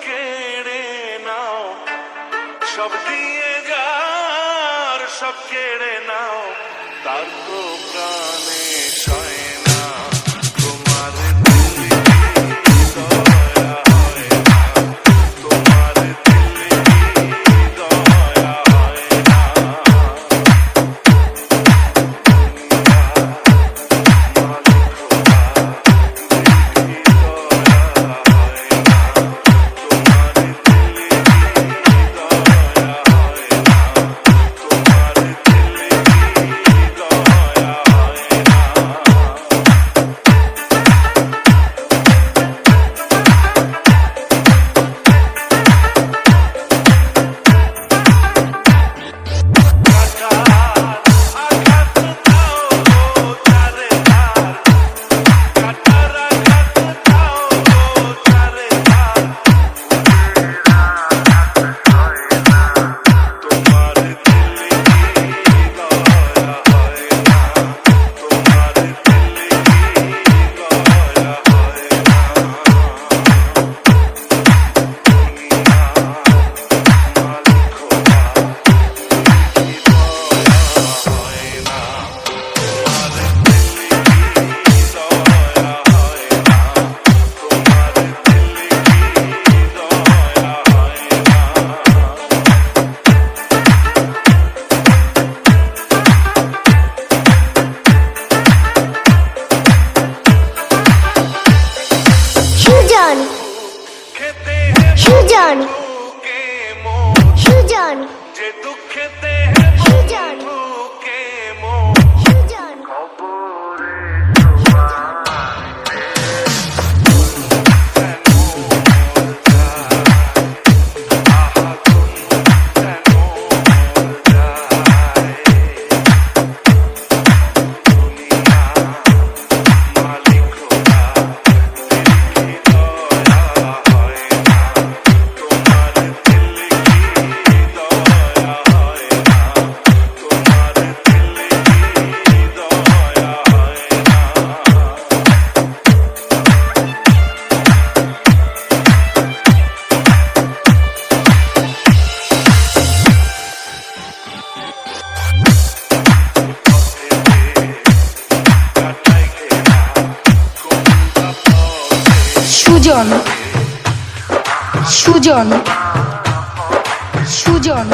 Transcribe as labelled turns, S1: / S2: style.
S1: কেড়ে নাও। সব দিয়ে যার সব কেড়ে নাও। তার তো প্রাণে সয়
S2: সুজন। সুজন।
S1: যে দুঃখেতে
S3: সুজন। সুজন।
S2: সুজন। সুজন।